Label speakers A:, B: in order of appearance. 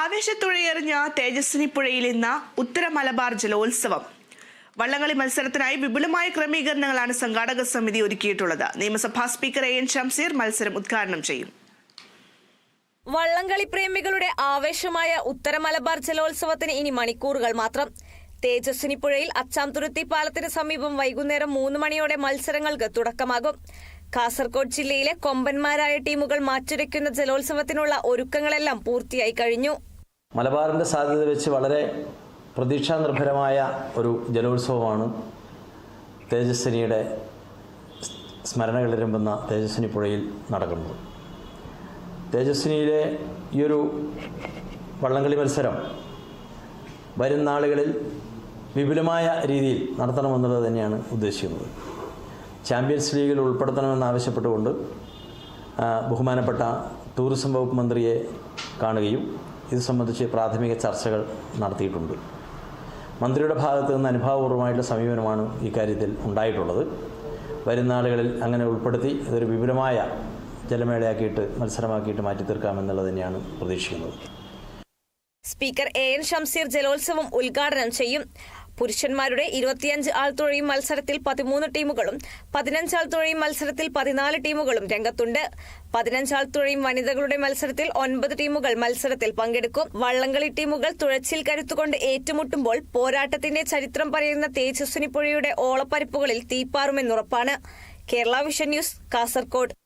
A: ആവേശത്തുഴയെറിഞ്ഞ തേജസ്വിനി പുഴയിൽ ഇന്ന് ഉത്തര മലബാർ ജലോത്സവം. വള്ളംകളി മത്സരത്തിനായി വിപുലമായ ക്രമീകരണങ്ങളാണ് സംഘാടക സമിതി ഒരുക്കിയിട്ടുള്ളത്. നിയമസഭാ സ്പീക്കർ എ എൻ ഷംസീർ മത്സരം ഉദ്ഘാടനം ചെയ്യും.
B: വള്ളംകളി പ്രേമികളുടെ ആവേശമായ ഉത്തര മലബാർ ജലോത്സവത്തിന് ഇനി മണിക്കൂറുകൾ മാത്രം. തേജസ്വിനി പുഴയിൽ അച്ചാംതുരുത്തി പാലത്തിന് സമീപം വൈകുന്നേരം മൂന്ന് മണിയോടെ മത്സരങ്ങൾക്ക് തുടക്കമാകും. കാസർഗോഡ് ജില്ലയിലെ കൊമ്പന്മാരായ ടീമുകൾ മാറ്റുരയ്ക്കുന്ന ജലോത്സവത്തിനുള്ള ഒരുക്കങ്ങളെല്ലാം പൂർത്തിയായി കഴിഞ്ഞു.
C: മലബാറിന്റെ സാധ്യത വെച്ച് വളരെ പ്രതീക്ഷാ നിർഭരമായ ഒരു ജലോത്സവമാണ് തേജസ്വിനിയുടെ സ്മരണകളിരമ്പുന്ന തേജസ്വിനി പുഴയിൽ നടക്കുന്നത്. തേജസ്വിനിയിലെ ഈയൊരു വള്ളംകളി മത്സരം വരും നാളുകളിൽ വിപുലമായ രീതിയിൽ നടത്തണമെന്നുള്ളത് തന്നെയാണ് ഉദ്ദേശിക്കുന്നത്. ചാമ്പ്യൻസ് ലീഗിൽ ഉൾപ്പെടുത്തണമെന്നാവശ്യപ്പെട്ടുകൊണ്ട് ബഹുമാനപ്പെട്ട ടൂറിസം വകുപ്പ് മന്ത്രിയെ കാണുകയും ഇത് സംബന്ധിച്ച് പ്രാഥമിക ചർച്ചകൾ നടത്തിയിട്ടുണ്ട്. മന്ത്രിയുടെ ഭാഗത്ത് നിന്ന് അനുഭാവപൂർവമായിട്ടുള്ള സമീപനമാണ് ഇക്കാര്യത്തിൽ ഉണ്ടായിട്ടുള്ളത്. വരും നാളുകളിൽ അങ്ങനെ ഉൾപ്പെടുത്തി ഇതൊരു വിപുലമായ ജലമേളയാക്കിയിട്ട് മത്സരമാക്കിയിട്ട് മാറ്റി തീർക്കാമെന്നുള്ളത് തന്നെയാണ് പ്രതീക്ഷിക്കുന്നത്.
B: സ്പീക്കർ എ എൻ ഷംസീർ ജലോത്സവം ഉദ്ഘാടനം ചെയ്യും. പുരുഷന്മാരുടെ ഇരുപത്തിയഞ്ച് ആൾ തൊഴിയും മത്സരത്തിൽ പതിമൂന്ന് ടീമുകളും പതിനഞ്ച് തൊഴിയും മത്സരത്തിൽ പതിനാല് ടീമുകളും രംഗത്തുണ്ട്. പതിനഞ്ച് തൊഴിയും വനിതകളുടെ മത്സരത്തിൽ ഒൻപത് ടീമുകൾ മത്സരത്തിൽ പങ്കെടുക്കും. വള്ളംകളി ടീമുകൾ തുഴച്ചിൽ കരുത്തുകൊണ്ട് ഏറ്റുമുട്ടുമ്പോൾ പോരാട്ടത്തിന്റെ ചരിത്രം പറയുന്ന തേജസ്വിനി പുഴയുടെ ഓളപ്പരിപ്പുകളിൽ തീപ്പാറുമെന്നുറപ്പാണ്. Kerala vision news Kasaragod.